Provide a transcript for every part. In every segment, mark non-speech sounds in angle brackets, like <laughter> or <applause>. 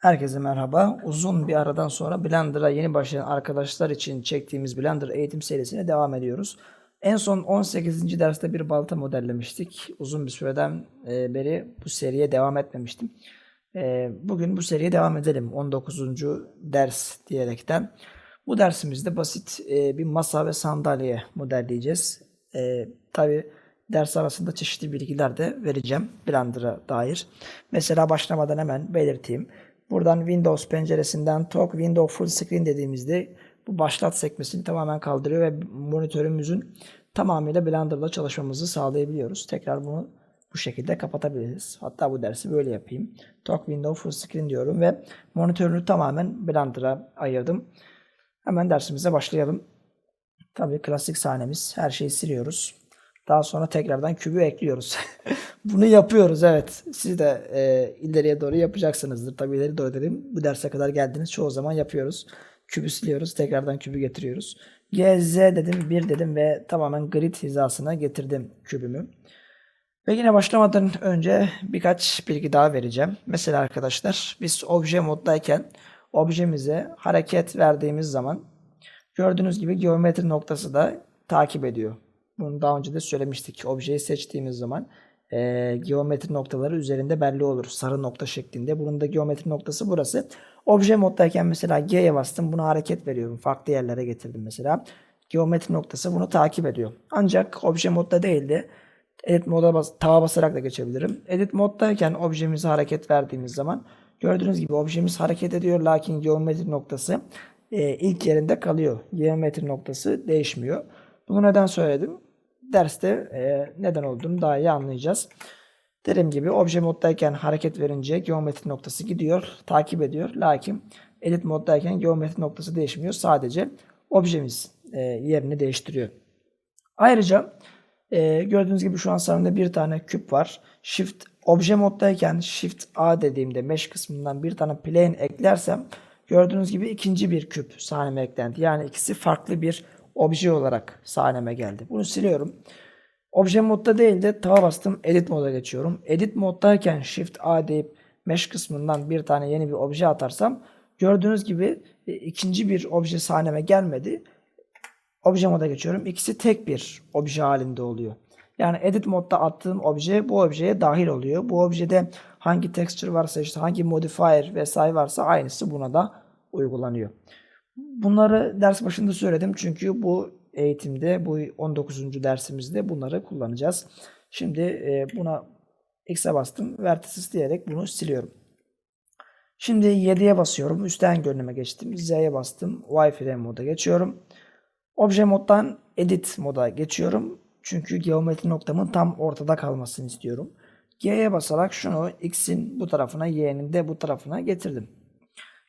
Herkese merhaba. Uzun bir aradan sonra Blender'a yeni başlayan arkadaşlar için çektiğimiz Blender eğitim serisine devam ediyoruz. En son 18. derste bir balta modellemiştik. Uzun bir süreden e, beri bu seriye devam etmemiştim. E, Bugün bu seriye devam edelim. 19. ders diyerekten. Bu dersimizde basit e, bir masa ve sandalye modelleyeceğiz. E, Tabi ders arasında çeşitli bilgiler de vereceğim Blender'a dair. Mesela başlamadan hemen belirteyim. Buradan Windows penceresinden Talk Window Full Screen dediğimizde bu başlat sekmesini tamamen kaldırıyor ve monitörümüzün tamamıyla Blender'da çalışmamızı sağlayabiliyoruz. Tekrar bunu bu şekilde kapatabiliriz. Hatta bu dersi böyle yapayım. Talk Window Full Screen diyorum ve monitörünü tamamen Blender'a ayırdım. Hemen dersimize başlayalım. Tabii klasik sahnemiz. Her şeyi siliyoruz. Daha sonra tekrardan kübü ekliyoruz. <laughs> Bunu yapıyoruz evet. Siz de e, ileriye doğru yapacaksınızdır. Tabii ileri doğru dedim. Bu derse kadar geldiniz. Çoğu zaman yapıyoruz. Kübü siliyoruz. Tekrardan kübü getiriyoruz. GZ dedim. 1 dedim ve tamamen grid hizasına getirdim kübümü. Ve yine başlamadan önce birkaç bilgi daha vereceğim. Mesela arkadaşlar biz obje moddayken objemize hareket verdiğimiz zaman gördüğünüz gibi geometri noktası da takip ediyor. Bunu daha önce de söylemiştik. Objeyi seçtiğimiz zaman e, geometri noktaları üzerinde belli olur. Sarı nokta şeklinde. Bunun da geometri noktası burası. Obje moddayken mesela G'ye bastım. Buna hareket veriyorum. Farklı yerlere getirdim mesela. Geometri noktası bunu takip ediyor. Ancak obje modda değil de edit moda bas tava basarak da geçebilirim. Edit moddayken objemize hareket verdiğimiz zaman gördüğünüz gibi objemiz hareket ediyor. Lakin geometri noktası e, ilk yerinde kalıyor. Geometri noktası değişmiyor. Bunu neden söyledim? Derste e, neden olduğunu daha iyi anlayacağız. Dediğim gibi obje moddayken hareket verince geometri noktası gidiyor, takip ediyor. Lakin edit moddayken geometri noktası değişmiyor. Sadece objemiz e, yerini değiştiriyor. Ayrıca e, gördüğünüz gibi şu an sağımda bir tane küp var. Shift obje moddayken Shift A dediğimde mesh kısmından bir tane plane eklersem gördüğünüz gibi ikinci bir küp sahneme eklendi. Yani ikisi farklı bir obje olarak sahneme geldi. Bunu siliyorum. Obje modda değil de tava bastım edit moda geçiyorum. Edit moddayken Shift A deyip mesh kısmından bir tane yeni bir obje atarsam gördüğünüz gibi e, ikinci bir obje sahneme gelmedi. Obje moda geçiyorum. İkisi tek bir obje halinde oluyor. Yani edit modda attığım obje bu objeye dahil oluyor. Bu objede hangi texture varsa işte hangi modifier vesaire varsa aynısı buna da uygulanıyor. Bunları ders başında söyledim çünkü bu eğitimde bu 19. dersimizde bunları kullanacağız. Şimdi e, buna X'e bastım. Vertices diyerek bunu siliyorum. Şimdi 7'ye basıyorum. Üstten görünüme geçtim. Z'ye bastım. Wi-Fi moda geçiyorum. Obje moddan edit moda geçiyorum. Çünkü geometri noktamın tam ortada kalmasını istiyorum. G'ye basarak şunu X'in bu tarafına, Y'nin de bu tarafına getirdim.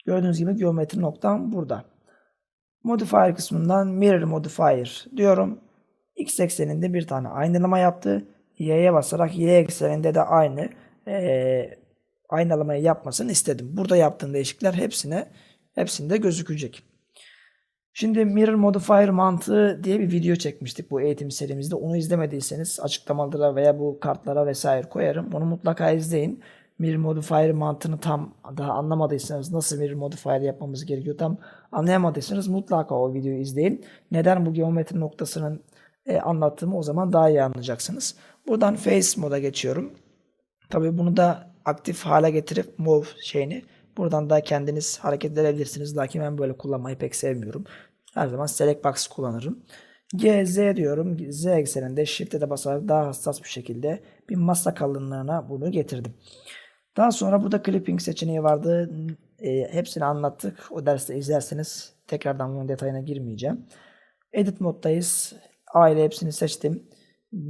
Gördüğünüz gibi geometri noktam burada. Modifier kısmından Mirror Modifier diyorum. X ekseninde bir tane aynalama yaptı. Y'ye basarak Y ekseninde de aynı e, aynalamayı yapmasını istedim. Burada yaptığım değişiklikler hepsine hepsinde gözükecek. Şimdi Mirror Modifier mantığı diye bir video çekmiştik bu eğitim serimizde. Onu izlemediyseniz açıklamalara veya bu kartlara vesaire koyarım. Onu mutlaka izleyin. Mirror Modifier mantığını tam daha anlamadıysanız nasıl Mirror Modifier yapmamız gerekiyor tam anlayamadıysanız mutlaka o videoyu izleyin. Neden bu geometri noktasının e, anlattığımı o zaman daha iyi anlayacaksınız. Buradan Face moda geçiyorum. Tabi bunu da aktif hale getirip Move şeyini buradan da kendiniz hareket edebilirsiniz. Lakin ben böyle kullanmayı pek sevmiyorum. Her zaman Select Box kullanırım. G, Z diyorum. Z ekseninde Shift'e de basarak daha hassas bir şekilde bir masa kalınlığına bunu getirdim. Daha sonra burada clipping seçeneği vardı. E, hepsini anlattık. O derste izlerseniz tekrardan bunun detayına girmeyeceğim. Edit moddayız. A ile hepsini seçtim.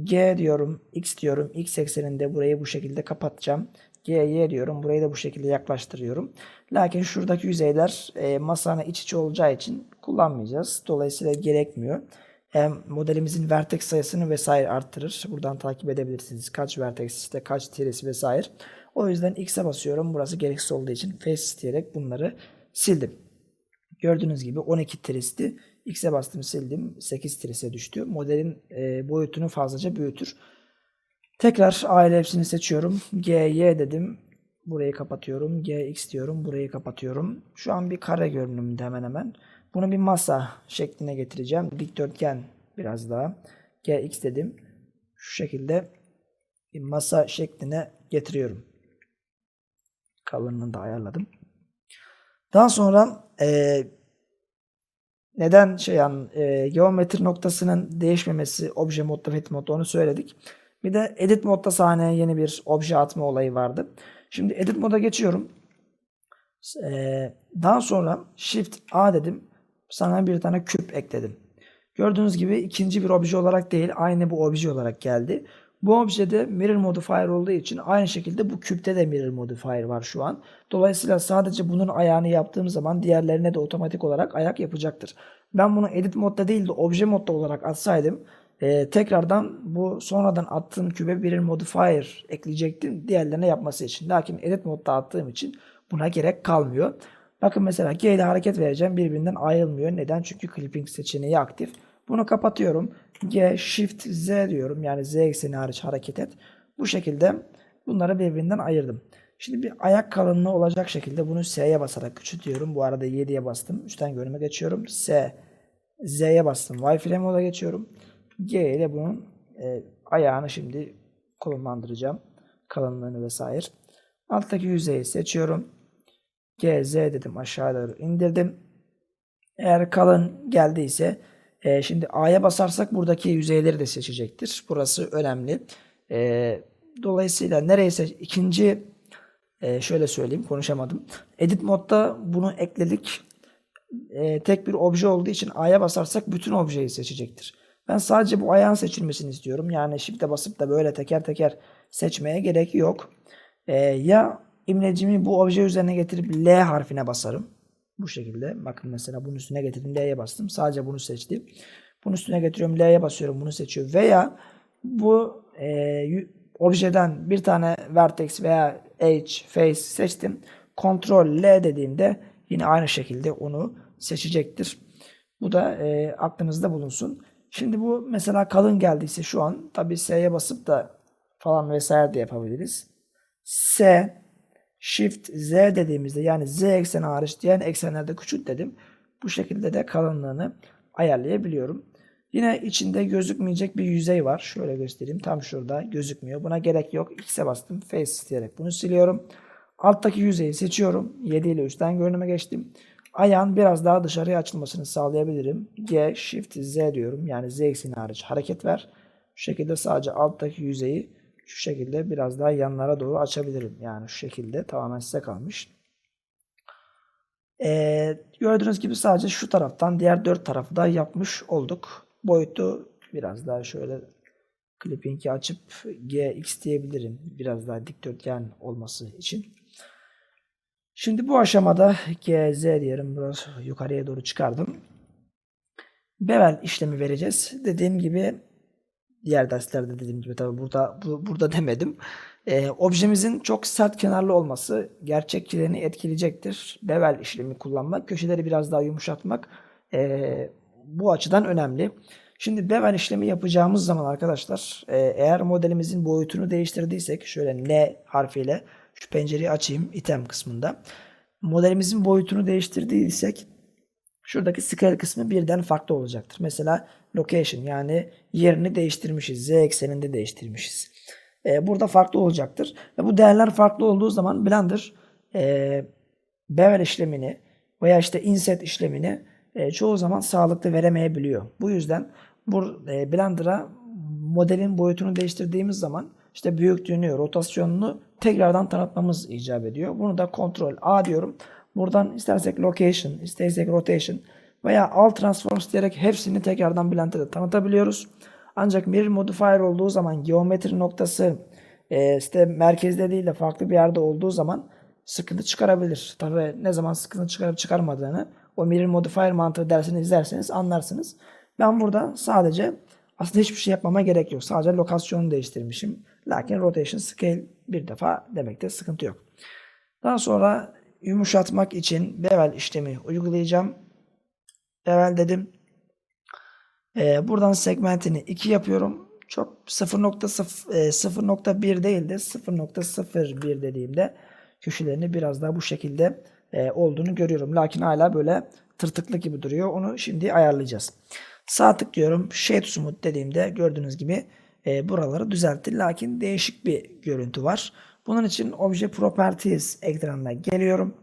G diyorum, X diyorum. X ekseninde burayı bu şekilde kapatacağım. G, Y diyorum. Burayı da bu şekilde yaklaştırıyorum. Lakin şuradaki yüzeyler e, masanın iç içe olacağı için kullanmayacağız. Dolayısıyla gerekmiyor. Hem modelimizin vertex sayısını vesaire arttırır. Buradan takip edebilirsiniz. Kaç vertex işte kaç tiresi vesaire. O yüzden X'e basıyorum. Burası gereksiz olduğu için face diyerek bunları sildim. Gördüğünüz gibi 12 tristi. X'e bastım sildim. 8 trise düştü. Modelin e, boyutunu fazlaca büyütür. Tekrar A ile hepsini seçiyorum. G, Y dedim. Burayı kapatıyorum. GX diyorum. Burayı kapatıyorum. Şu an bir kare görünümünde hemen hemen. Bunu bir masa şekline getireceğim. Dikdörtgen biraz daha. GX dedim. Şu şekilde bir masa şekline getiriyorum. Kalınlığını da ayarladım. Daha sonra eee, neden şey an eee, geometri noktasının değişmemesi obje modda edit modda onu söyledik. Bir de edit modda sahneye yeni bir obje atma olayı vardı. Şimdi edit moda geçiyorum. Eee, daha sonra shift A dedim. Sana bir tane küp ekledim. Gördüğünüz gibi ikinci bir obje olarak değil aynı bu obje olarak geldi. Bu objede mirror modifier olduğu için aynı şekilde bu küpte de mirror modifier var şu an. Dolayısıyla sadece bunun ayağını yaptığım zaman diğerlerine de otomatik olarak ayak yapacaktır. Ben bunu edit modda değil de obje modda olarak atsaydım e, tekrardan bu sonradan attığım kübe bir modifier ekleyecektim diğerlerine yapması için. Lakin edit modda attığım için buna gerek kalmıyor. Bakın mesela G ile hareket vereceğim birbirinden ayrılmıyor. Neden? Çünkü clipping seçeneği aktif. Bunu kapatıyorum. G Shift Z diyorum. Yani Z ekseni hariç hareket et. Bu şekilde bunları birbirinden ayırdım. Şimdi bir ayak kalınlığı olacak şekilde bunu S'ye basarak küçültüyorum. Bu arada 7'ye bastım. Üstten görünüme geçiyorum. S Z'ye bastım. Wi-Fi moda geçiyorum. G ile bunun e, ayağını şimdi konumlandıracağım. Kalınlığını vesaire. Alttaki yüzeyi seçiyorum. G, Z dedim aşağı doğru indirdim. Eğer kalın geldiyse e, şimdi A'ya basarsak buradaki yüzeyleri de seçecektir. Burası önemli. E, dolayısıyla nereyse ikinci e, şöyle söyleyeyim konuşamadım. Edit modda bunu ekledik. E, tek bir obje olduğu için A'ya basarsak bütün objeyi seçecektir. Ben sadece bu ayağın seçilmesini istiyorum. Yani shift'e basıp da böyle teker teker seçmeye gerek yok. E, ya imlecimi bu obje üzerine getirip L harfine basarım. Bu şekilde. Bakın mesela bunun üstüne getirdim. L'ye bastım. Sadece bunu seçtim. Bunun üstüne getiriyorum. L'ye basıyorum. Bunu seçiyor. Veya bu e, objeden bir tane vertex veya edge, face seçtim. Ctrl L dediğimde yine aynı şekilde onu seçecektir. Bu da e, aklınızda bulunsun. Şimdi bu mesela kalın geldiyse şu an tabi S'ye basıp da falan vesaire de yapabiliriz. S Shift Z dediğimizde yani Z ekseni hariç diğer eksenlerde küçült dedim. Bu şekilde de kalınlığını ayarlayabiliyorum. Yine içinde gözükmeyecek bir yüzey var. Şöyle göstereyim. Tam şurada gözükmüyor. Buna gerek yok. X'e bastım. Face diyerek bunu siliyorum. Alttaki yüzeyi seçiyorum. 7 ile üstten görünüme geçtim. Ayağın biraz daha dışarıya açılmasını sağlayabilirim. G, Shift, Z diyorum. Yani Z ekseni hariç hareket ver. Şu şekilde sadece alttaki yüzeyi şu şekilde biraz daha yanlara doğru açabilirim. Yani şu şekilde tamamen size kalmış. Ee, gördüğünüz gibi sadece şu taraftan diğer dört tarafı da yapmış olduk. Boyutu biraz daha şöyle clipping'i açıp GX diyebilirim. Biraz daha dikdörtgen olması için. Şimdi bu aşamada GZ diyelim. Biraz yukarıya doğru çıkardım. Bevel işlemi vereceğiz. Dediğim gibi diğer derslerde dediğim gibi tabii burada bu, burada demedim. Ee, objemizin çok sert kenarlı olması gerçekçiliğini etkileyecektir. Bevel işlemi kullanmak, köşeleri biraz daha yumuşatmak ee, bu açıdan önemli. Şimdi bevel işlemi yapacağımız zaman arkadaşlar e, eğer modelimizin boyutunu değiştirdiysek şöyle N harfiyle şu pencereyi açayım item kısmında. Modelimizin boyutunu değiştirdiysek şuradaki scale kısmı birden farklı olacaktır. Mesela location yani yerini değiştirmişiz. Z ekseninde değiştirmişiz. Ee, burada farklı olacaktır. Ve bu değerler farklı olduğu zaman Blender e, bevel işlemini veya işte inset işlemini e, çoğu zaman sağlıklı veremeyebiliyor. Bu yüzden bu e, Blender'a modelin boyutunu değiştirdiğimiz zaman işte büyüklüğünü, rotasyonunu tekrardan tanıtmamız icap ediyor. Bunu da Ctrl A diyorum. Buradan istersek location, istersek rotation veya alt transforms diyerek hepsini tekrardan Blender'da tanıtabiliyoruz. Ancak mirror modifier olduğu zaman geometri noktası e, işte merkezde değil de farklı bir yerde olduğu zaman sıkıntı çıkarabilir. Tabi ne zaman sıkıntı çıkarıp çıkarmadığını o mirror modifier mantığı dersini izlerseniz anlarsınız. Ben burada sadece aslında hiçbir şey yapmama gerek yok. Sadece lokasyonu değiştirmişim. Lakin rotation scale bir defa demekte sıkıntı yok. Daha sonra yumuşatmak için bevel işlemi uygulayacağım. Bevel dedim. Ee, buradan segmentini 2 yapıyorum. Çok 0.0 e, 0.1 değil de 0.01 dediğimde köşelerini biraz daha bu şekilde e, olduğunu görüyorum. Lakin hala böyle tırtıklı gibi duruyor. Onu şimdi ayarlayacağız. Sağ tıklıyorum. Shade Smooth dediğimde gördüğünüz gibi e, buraları düzeltti. Lakin değişik bir görüntü var. Bunun için Obje Properties ekranına geliyorum.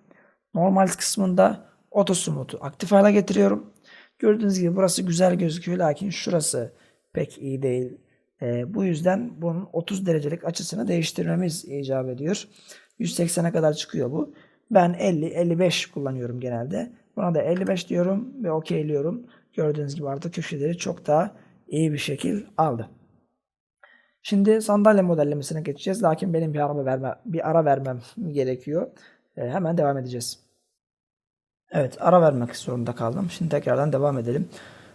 Normal kısmında Auto Smooth'u aktif hale getiriyorum. Gördüğünüz gibi burası güzel gözüküyor. Lakin şurası pek iyi değil. E, bu yüzden bunun 30 derecelik açısını değiştirmemiz icap ediyor. 180'e kadar çıkıyor bu. Ben 50-55 kullanıyorum genelde. Buna da 55 diyorum ve okeyliyorum. Gördüğünüz gibi artık köşeleri çok daha iyi bir şekil aldı. Şimdi sandalye modellemesine geçeceğiz. Lakin benim bir ara verme, bir ara vermem gerekiyor. E, hemen devam edeceğiz. Evet, ara vermek zorunda kaldım. Şimdi tekrardan devam edelim.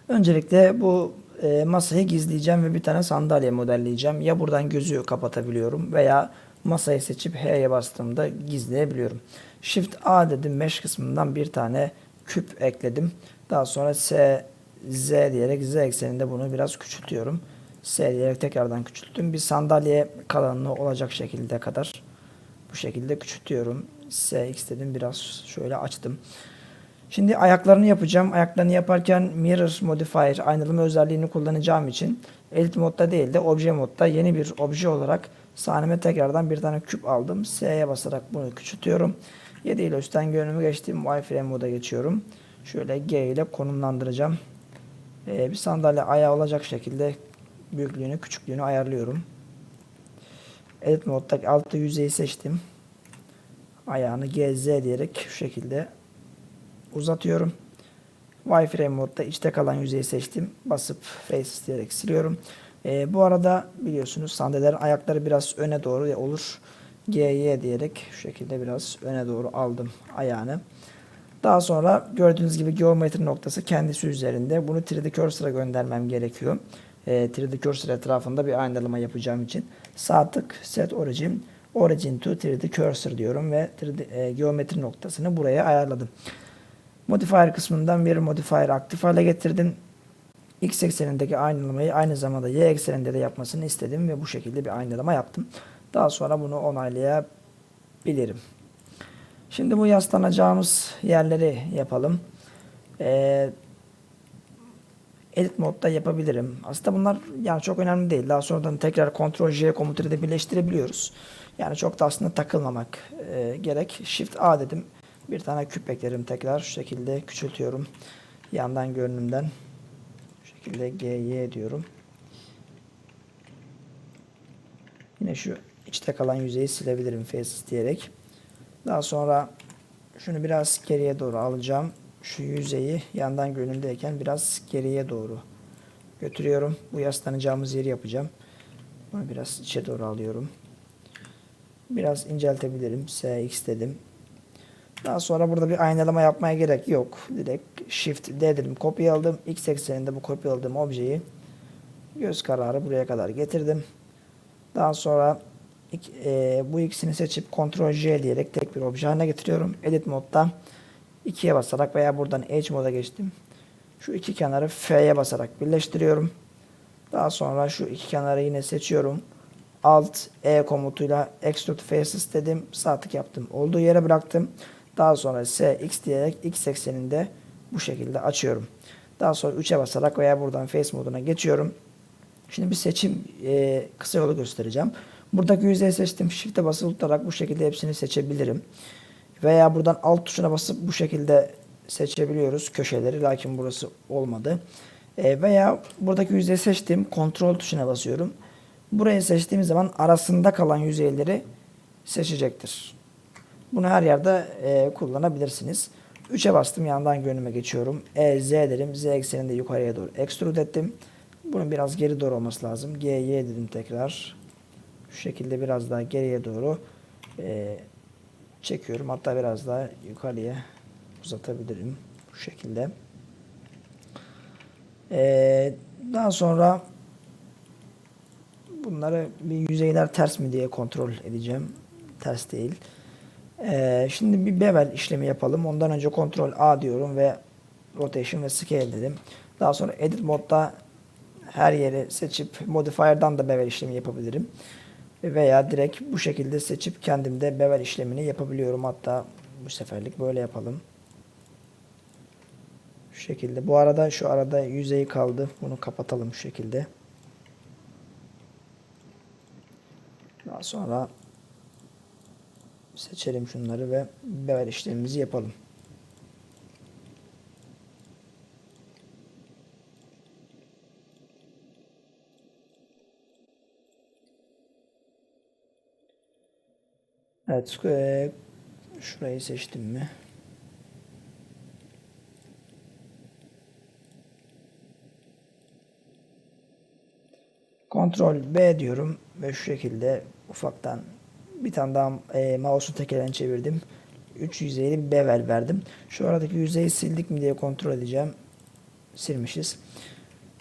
Öncelikle bu e, masayı gizleyeceğim ve bir tane sandalye modelleyeceğim. Ya buradan gözü kapatabiliyorum veya masayı seçip H'ye bastığımda gizleyebiliyorum. Shift A dedim. Mesh kısmından bir tane küp ekledim. Daha sonra S, Z diyerek Z ekseninde bunu biraz küçültüyorum. S diyerek tekrardan küçülttüm. Bir sandalye kalanlığı olacak şekilde kadar bu şekilde küçültüyorum. SX dedim biraz şöyle açtım. Şimdi ayaklarını yapacağım. Ayaklarını yaparken Mirror Modifier aynalama özelliğini kullanacağım için Edit modda değil de obje modda yeni bir obje olarak sahneme tekrardan bir tane küp aldım. S'ye basarak bunu küçültüyorum. 7 ile üstten görünümü geçtim. Wireframe moda geçiyorum. Şöyle G ile konumlandıracağım. Ee, bir sandalye ayağı olacak şekilde büyüklüğünü, küçüklüğünü ayarlıyorum. Edit moddaki altta yüzeyi seçtim. Ayağını GZ diyerek şu şekilde uzatıyorum. Wireframe modda içte kalan yüzeyi seçtim. Basıp Faces diyerek siliyorum. Ee, bu arada biliyorsunuz sandalyelerin ayakları biraz öne doğru olur. GY diyerek şu şekilde biraz öne doğru aldım ayağını. Daha sonra gördüğünüz gibi geometri noktası kendisi üzerinde. Bunu 3D Cursor'a göndermem gerekiyor. E, 3D Cursor etrafında bir aynalama yapacağım için. Sağ tık Set Origin. Origin to 3D Cursor diyorum ve 3D, e, geometri noktasını buraya ayarladım. Modifier kısmından bir modifier aktif hale getirdim. X eksenindeki aynalamayı aynı zamanda Y ekseninde de yapmasını istedim ve bu şekilde bir aynalama yaptım. Daha sonra bunu onaylayabilirim. Şimdi bu yaslanacağımız yerleri yapalım. Ee, edit modda yapabilirim. Aslında bunlar yani çok önemli değil. Daha sonradan tekrar Ctrl J komutuyla da birleştirebiliyoruz. Yani çok da aslında takılmamak e, gerek. Shift A dedim. Bir tane küp eklerim tekrar. Şu şekilde küçültüyorum. Yandan görünümden. Şu şekilde GY diyorum. Yine şu içte kalan yüzeyi silebilirim Faces diyerek. Daha sonra şunu biraz geriye doğru alacağım. Şu yüzeyi yandan görünümdeyken biraz geriye doğru götürüyorum. Bu yaslanacağımız yeri yapacağım. Bunu biraz içe doğru alıyorum. Biraz inceltebilirim. SX dedim. Daha sonra burada bir aynalama yapmaya gerek yok. Direkt Shift D dedim. Kopya aldım. X ekseninde bu kopya aldığım objeyi göz kararı buraya kadar getirdim. Daha sonra e, bu ikisini seçip Ctrl J diyerek tek bir obje haline getiriyorum. Edit modda 2'ye basarak veya buradan Edge moda geçtim. Şu iki kenarı F'ye basarak birleştiriyorum. Daha sonra şu iki kenarı yine seçiyorum. Alt E komutuyla Extrude Faces dedim. Sağ tık yaptım. Olduğu yere bıraktım. Daha sonra S, X diyerek X ekseninde bu şekilde açıyorum. Daha sonra 3'e basarak veya buradan Face moduna geçiyorum. Şimdi bir seçim e, kısa yolu göstereceğim. Buradaki yüzeyi seçtim. Shift'e basılı tutarak bu şekilde hepsini seçebilirim. Veya buradan alt tuşuna basıp bu şekilde seçebiliyoruz köşeleri. Lakin burası olmadı. E, veya buradaki yüzeyi seçtim. Kontrol tuşuna basıyorum. Burayı seçtiğim zaman arasında kalan yüzeyleri seçecektir. Bunu her yerde e, kullanabilirsiniz. 3'e bastım yandan görünüme geçiyorum. E, Z dedim. Z ekseninde yukarıya doğru extrude ettim. Bunun biraz geri doğru olması lazım. G, Y dedim tekrar. Şu şekilde biraz daha geriye doğru e, çekiyorum. Hatta biraz daha yukarıya uzatabilirim. Bu şekilde. E, daha sonra bunları bir yüzeyler ters mi diye kontrol edeceğim. Ters değil. Ee, şimdi bir bevel işlemi yapalım. Ondan önce Ctrl A diyorum ve Rotation ve Scale dedim. Daha sonra Edit modda her yeri seçip Modifier'dan da bevel işlemi yapabilirim. veya direkt bu şekilde seçip kendim de bevel işlemini yapabiliyorum. Hatta bu seferlik böyle yapalım. Şu şekilde. Bu arada şu arada yüzeyi kaldı. Bunu kapatalım şu şekilde. Daha sonra seçelim şunları ve bevel işlemimizi yapalım. Evet, eee, şurayı seçtim mi? Ctrl B diyorum ve şu şekilde ufaktan bir tane daha e, mouse'un tekerlerini çevirdim. 3 yüzeyli bir bevel verdim. Şu aradaki yüzeyi sildik mi diye kontrol edeceğim. Silmişiz.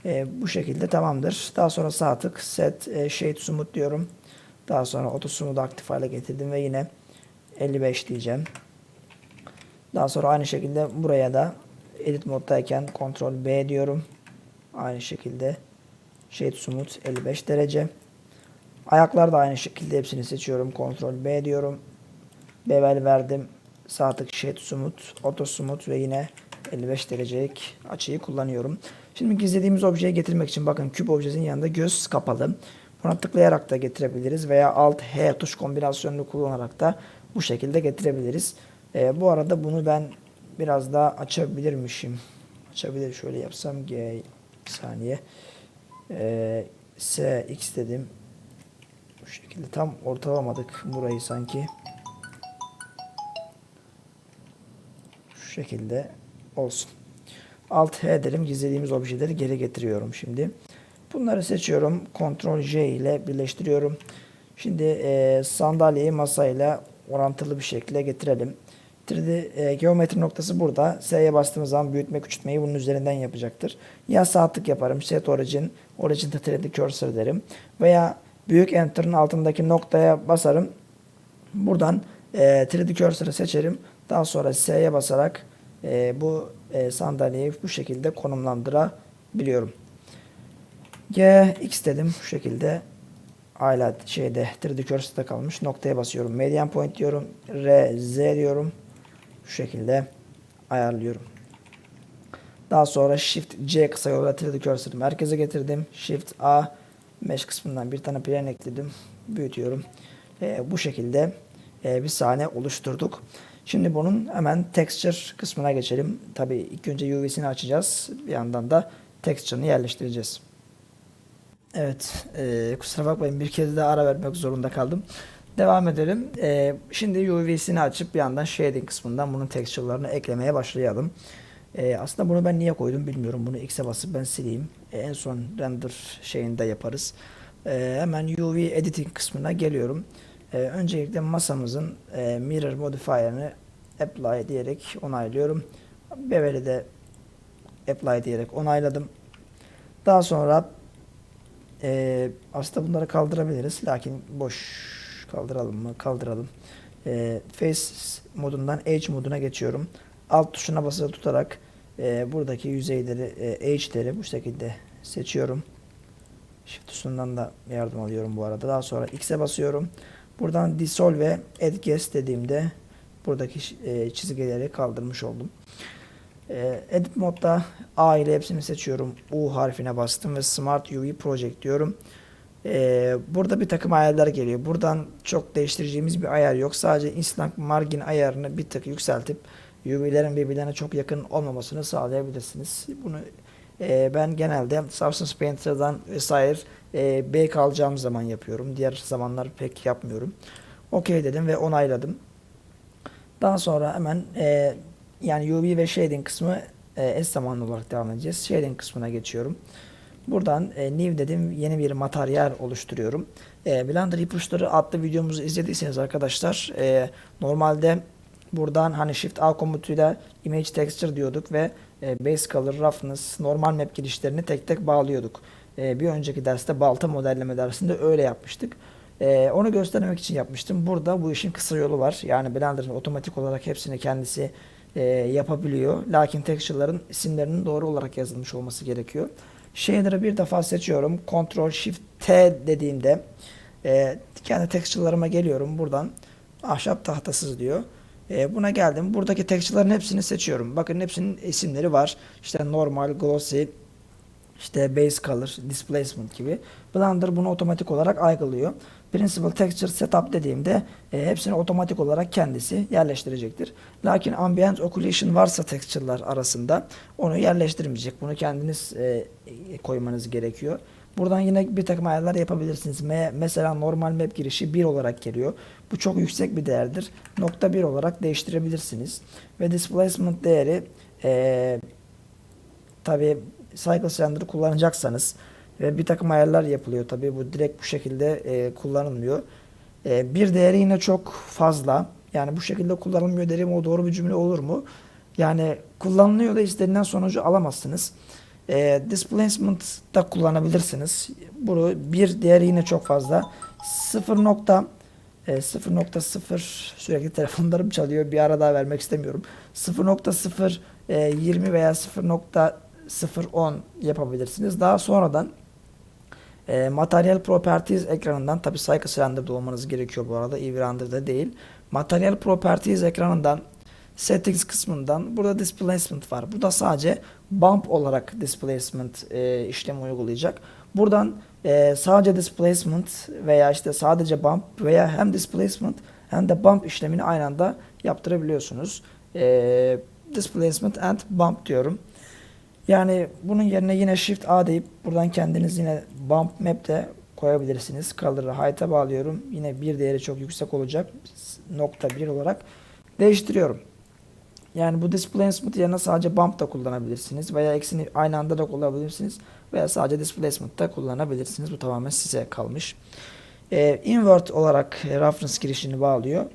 E, bu şekilde tamamdır. Daha sonra sağ tık set e, shade smooth diyorum. Daha sonra auto smooth'u aktif hale getirdim ve yine 55 diyeceğim. Daha sonra aynı şekilde buraya da edit moddayken Ctrl B diyorum. Aynı şekilde Shade Smooth 55 derece. Ayaklar da aynı şekilde hepsini seçiyorum. Ctrl B diyorum. Bevel verdim. Sağ tık Shade Smooth, Auto Smooth ve yine 55 derecelik açıyı kullanıyorum. Şimdi gizlediğimiz objeyi getirmek için bakın küp objesinin yanında göz kapalı. Buna tıklayarak da getirebiliriz veya Alt H tuş kombinasyonunu kullanarak da bu şekilde getirebiliriz. Ee, bu arada bunu ben biraz daha açabilirmişim. Açabilir şöyle yapsam G saniye. Ee, S X dedim. Bu şekilde tam ortalamadık burayı sanki. Şu şekilde olsun. Alt H derim. Gizlediğimiz objeleri geri getiriyorum şimdi. Bunları seçiyorum. Ctrl J ile birleştiriyorum. Şimdi e, sandalyeyi masayla orantılı bir şekilde getirelim. 3D e, geometri noktası burada. S'ye bastığımız zaman büyütme küçültmeyi bunun üzerinden yapacaktır. Ya sağ tık yaparım. Set origin, origin to 3D cursor derim. Veya büyük enter'ın altındaki noktaya basarım. Buradan e, 3D cursor'ı seçerim. Daha sonra S'ye basarak e, bu e, sandalyeyi bu şekilde konumlandırabiliyorum. G X dedim şu şekilde hala şeyde 3D cursor'da kalmış noktaya basıyorum. Median point diyorum. R Z diyorum. Şu şekilde ayarlıyorum. Daha sonra Shift C kısa yolla 3D cursor'ı merkeze getirdim. Shift A mesh kısmından bir tane plan ekledim. Büyütüyorum. E, bu şekilde e, bir sahne oluşturduk. Şimdi bunun hemen texture kısmına geçelim. Tabii ilk önce UV'sini açacağız. Bir yandan da texture'ını yerleştireceğiz. Evet, e, kusura bakmayın bir kez daha ara vermek zorunda kaldım. Devam edelim. E, şimdi UV'sini açıp bir yandan shading kısmından bunun texture'larını eklemeye başlayalım. E, aslında bunu ben niye koydum bilmiyorum. Bunu X'e basıp ben sileyim. E, en son render şeyinde yaparız. E, hemen UV editing kısmına geliyorum. E, öncelikle masamızın e, mirror modifier'ını apply diyerek onaylıyorum. Bevel'i de apply diyerek onayladım. Daha sonra ee, aslında bunları kaldırabiliriz. Lakin boş kaldıralım mı? Kaldıralım. Ee, face modundan Edge moduna geçiyorum. Alt tuşuna basılı tutarak e, buradaki yüzeyleri, e, Edge'leri bu şekilde seçiyorum. Shift tuşundan da yardım alıyorum bu arada. Daha sonra X'e basıyorum. Buradan Dissolve ve Add Guest dediğimde buradaki e, çizgileri kaldırmış oldum. E, edit modda A ile hepsini seçiyorum. U harfine bastım ve Smart UV Project diyorum. E, burada bir takım ayarlar geliyor. Buradan çok değiştireceğimiz bir ayar yok. Sadece Instant Margin ayarını bir tık yükseltip UV'lerin birbirlerine çok yakın olmamasını sağlayabilirsiniz. Bunu e, ben genelde Substance Painter'dan vesaire e, B kalacağım zaman yapıyorum. Diğer zamanlar pek yapmıyorum. OK dedim ve onayladım. Daha sonra hemen e, yani UV ve shading kısmı e, eş zamanlı olarak devam edeceğiz. Shading kısmına geçiyorum. Buradan e, new dedim yeni bir materyal oluşturuyorum. E, Blender ipuçları adlı videomuzu izlediyseniz arkadaşlar e, normalde buradan hani Shift A komutuyla image texture diyorduk ve e, base color, roughness, normal map girişlerini tek tek bağlıyorduk. E, bir önceki derste balta modelleme dersinde öyle yapmıştık. E, onu göstermek için yapmıştım. Burada bu işin kısa yolu var. Yani Blender'ın otomatik olarak hepsini kendisi e, yapabiliyor. Lakin texture'ların isimlerinin doğru olarak yazılmış olması gerekiyor. Shader'ı bir defa seçiyorum. Ctrl Shift T dediğimde E, kendi texture'larıma geliyorum. Buradan ahşap tahtasız diyor. E, buna geldim. Buradaki texture'ların hepsini seçiyorum. Bakın hepsinin isimleri var. İşte normal, glossy, işte base color, displacement gibi. Blender bunu otomatik olarak algılıyor. Principal Texture Setup dediğimde e, hepsini otomatik olarak kendisi yerleştirecektir. Lakin Ambient Occlusion varsa texture'lar arasında onu yerleştirmeyecek. Bunu kendiniz e, koymanız gerekiyor. Buradan yine bir takım ayarlar yapabilirsiniz. Me- mesela normal map girişi 1 olarak geliyor. Bu çok yüksek bir değerdir. Nokta 1 olarak değiştirebilirsiniz. Ve displacement değeri e, tabi cycle cylinder kullanacaksanız ve bir takım ayarlar yapılıyor tabi bu direkt bu şekilde e, kullanılmıyor. E, bir değeri yine çok fazla. Yani bu şekilde kullanılmıyor derim o doğru bir cümle olur mu? Yani kullanılıyor da istenilen sonucu alamazsınız. E, displacement da kullanabilirsiniz. Bunu bir değeri yine çok fazla. 0 nokta e, 0.0 sürekli telefonlarım çalıyor. Bir ara daha vermek istemiyorum. 0.0 e, 20 veya 0.010 yapabilirsiniz. Daha sonradan e, Material Properties ekranından tabi Cycle Cylinder'da olmanız gerekiyor bu arada. Eevee Render'da değil. Material Properties ekranından Settings kısmından burada Displacement var. Burada sadece bump olarak Displacement e, işlemi uygulayacak. Buradan e, sadece Displacement veya işte sadece bump veya hem Displacement hem de bump işlemini aynı anda yaptırabiliyorsunuz. E, displacement and bump diyorum. Yani bunun yerine yine Shift A deyip buradan kendiniz yine bump map de koyabilirsiniz. Color'ı height'a bağlıyorum. Yine bir değeri çok yüksek olacak. Nokta bir olarak değiştiriyorum. Yani bu displacement yerine sadece bump da kullanabilirsiniz veya eksini aynı anda da kullanabilirsiniz veya sadece displacement da kullanabilirsiniz. Bu tamamen size kalmış. Ee, invert olarak reference girişini bağlıyor.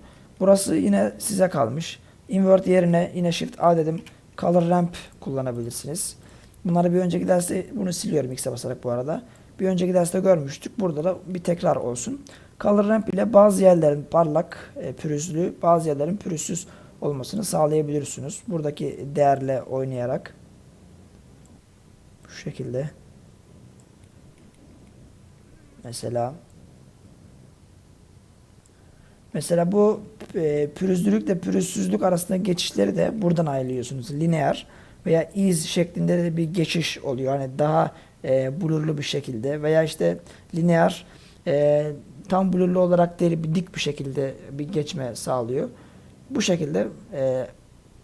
Burası yine size kalmış. Invert yerine yine Shift A dedim. Color Ramp kullanabilirsiniz. Bunları bir önceki derste bunu siliyorum X'e basarak bu arada. Bir önceki derste görmüştük. Burada da bir tekrar olsun. Color Ramp ile bazı yerlerin parlak, e, pürüzlü, bazı yerlerin pürüzsüz olmasını sağlayabilirsiniz. Buradaki değerle oynayarak bu şekilde mesela mesela bu e, pürüzlülükle pürüzsüzlük arasındaki geçişleri de buradan ayarlıyorsunuz. Lineer veya ease şeklinde de bir geçiş oluyor. Hani daha e, blurlu bir şekilde veya işte lineer e, tam blurlu olarak değil bir dik bir şekilde bir geçme sağlıyor. Bu şekilde e,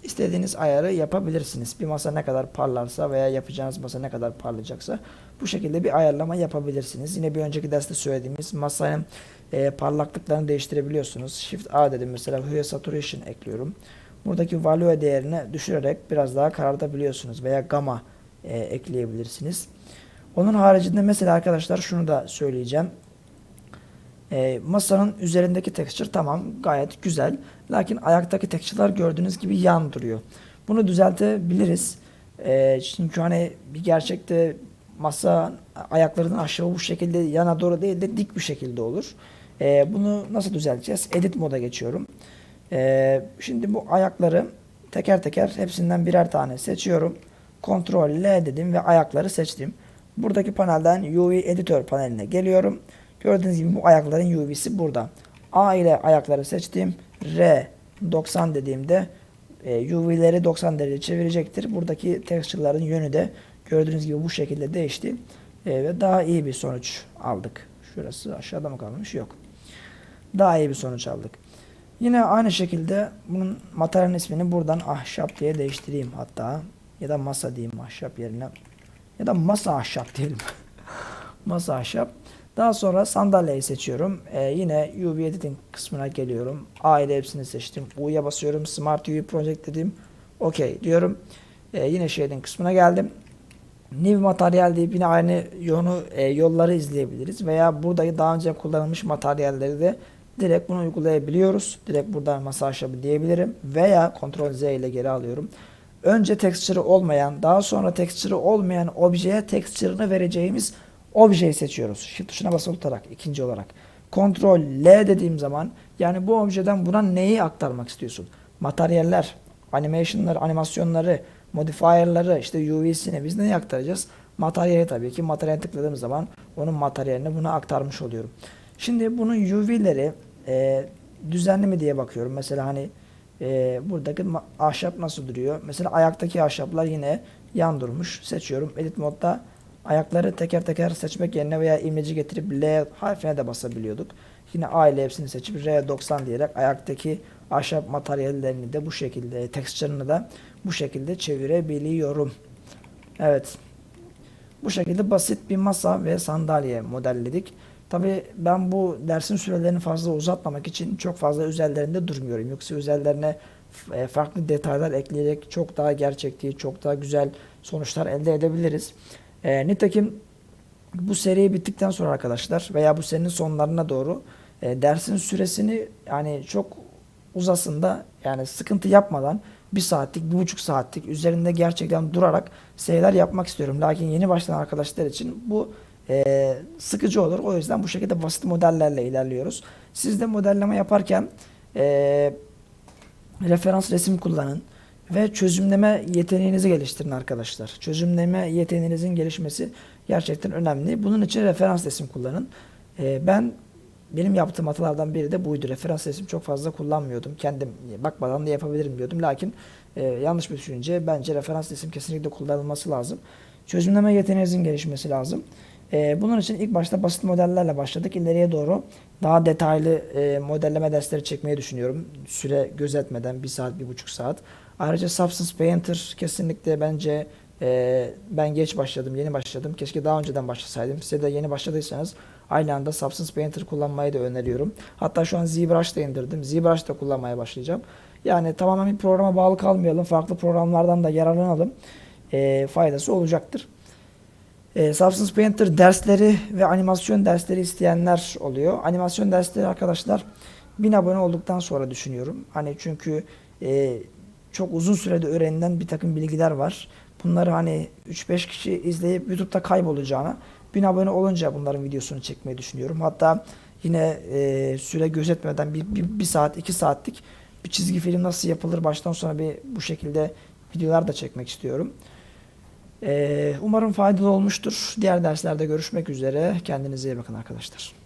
istediğiniz ayarı yapabilirsiniz. Bir masa ne kadar parlarsa veya yapacağınız masa ne kadar parlayacaksa bu şekilde bir ayarlama yapabilirsiniz. Yine bir önceki derste söylediğimiz masanın e, parlaklıklarını değiştirebiliyorsunuz. Shift A dedim mesela Hue Saturation ekliyorum. Buradaki value değerini düşürerek biraz daha karartabiliyorsunuz veya gamma e, ekleyebilirsiniz. Onun haricinde mesela arkadaşlar şunu da söyleyeceğim. E, masanın üzerindeki texture tamam gayet güzel. Lakin ayaktaki texture'lar gördüğünüz gibi yan duruyor. Bunu düzeltebiliriz. E, çünkü hani bir gerçekte masa ayaklarının aşağı bu şekilde yana doğru değil de dik bir şekilde olur. E, bunu nasıl düzelteceğiz? Edit moda geçiyorum. E, şimdi bu ayakları teker teker hepsinden birer tane seçiyorum. Ctrl L dedim ve ayakları seçtim. Buradaki panelden UV Editor paneline geliyorum. Gördüğünüz gibi bu ayakların UV'si burada. A ile ayakları seçtim. R 90 dediğimde e, UV'leri 90 derece çevirecektir. Buradaki texture'ların yönü de gördüğünüz gibi bu şekilde değişti. E, ve daha iyi bir sonuç aldık. Şurası aşağıda mı kalmış? Yok. Daha iyi bir sonuç aldık. Yine aynı şekilde bunun materyalin ismini buradan ahşap diye değiştireyim hatta. Ya da masa diyeyim ahşap yerine. Ya da masa ahşap diyelim. <laughs> masa ahşap. Daha sonra sandalyeyi seçiyorum. Ee, yine UV Editing kısmına geliyorum. A ile hepsini seçtim. U'ya basıyorum. Smart UV Project dedim. OK diyorum. Ee, yine Shading kısmına geldim. New materyal deyip yine aynı yolu, e, yolları izleyebiliriz. Veya burada daha önce kullanılmış materyalleri de direkt bunu uygulayabiliyoruz. Direkt buradan masa ahşabı diyebilirim. Veya Ctrl Z ile geri alıyorum. Önce texture'ı olmayan, daha sonra texture'ı olmayan objeye texture'ını vereceğimiz objeyi seçiyoruz. Shift tuşuna basılı tutarak ikinci olarak. Ctrl L dediğim zaman yani bu objeden buna neyi aktarmak istiyorsun? Materyaller, animation'ları, animasyonları, modifier'ları, işte UV'sini biz neyi aktaracağız? Materyali tabii ki. Materyale tıkladığım zaman onun materyalini buna aktarmış oluyorum. Şimdi bunun UV'leri e, düzenli mi diye bakıyorum. Mesela hani e, buradaki ahşap nasıl duruyor? Mesela ayaktaki ahşaplar yine yan durmuş. Seçiyorum. Edit modda ayakları teker teker seçmek yerine veya imleci getirip L harfine de basabiliyorduk. Yine A ile hepsini seçip R90 diyerek ayaktaki ahşap materyallerini de bu şekilde, texture'ını da bu şekilde çevirebiliyorum. Evet. Bu şekilde basit bir masa ve sandalye modelledik. Tabii ben bu dersin sürelerini fazla uzatmamak için çok fazla üzerlerinde durmuyorum. Yoksa üzerlerine e, farklı detaylar ekleyerek çok daha gerçekçi, çok daha güzel sonuçlar elde edebiliriz. E, nitekim bu seri bittikten sonra arkadaşlar veya bu serinin sonlarına doğru e, dersin süresini yani çok uzasında yani sıkıntı yapmadan bir saatlik, bir buçuk saatlik üzerinde gerçekten durarak seriler yapmak istiyorum. Lakin yeni başlayan arkadaşlar için bu e, sıkıcı olur. O yüzden bu şekilde basit modellerle ilerliyoruz. Siz de modelleme yaparken e, referans resim kullanın ve çözümleme yeteneğinizi geliştirin arkadaşlar. Çözümleme yeteneğinizin gelişmesi gerçekten önemli. Bunun için referans resim kullanın. E, ben benim yaptığım hatalardan biri de buydu. Referans resim çok fazla kullanmıyordum. Kendim bakmadan da yapabilirim diyordum. Lakin e, yanlış bir düşünce. Bence referans resim kesinlikle kullanılması lazım. Çözümleme yeteneğinizin gelişmesi lazım. E, bunun için ilk başta basit modellerle başladık. İleriye doğru daha detaylı e, modelleme dersleri çekmeyi düşünüyorum. Süre gözetmeden bir saat, bir buçuk saat. Ayrıca Substance Painter kesinlikle bence e, ben geç başladım, yeni başladım. Keşke daha önceden başlasaydım. Size de yeni başladıysanız aynı anda Substance Painter kullanmayı da öneriyorum. Hatta şu an ZBrush da indirdim. ZBrush da kullanmaya başlayacağım. Yani tamamen bir programa bağlı kalmayalım. Farklı programlardan da yararlanalım. E, faydası olacaktır. E, Substance Painter dersleri ve animasyon dersleri isteyenler oluyor. Animasyon dersleri arkadaşlar 1000 abone olduktan sonra düşünüyorum. Hani çünkü e, çok uzun sürede öğrenilen bir takım bilgiler var. Bunları hani 3-5 kişi izleyip YouTube'da kaybolacağına 1000 abone olunca bunların videosunu çekmeyi düşünüyorum. Hatta yine e, süre gözetmeden bir, bir, bir saat, iki saatlik bir çizgi film nasıl yapılır baştan sona bir bu şekilde videolar da çekmek istiyorum. Ee, umarım faydalı olmuştur. Diğer derslerde görüşmek üzere. Kendinize iyi bakın arkadaşlar.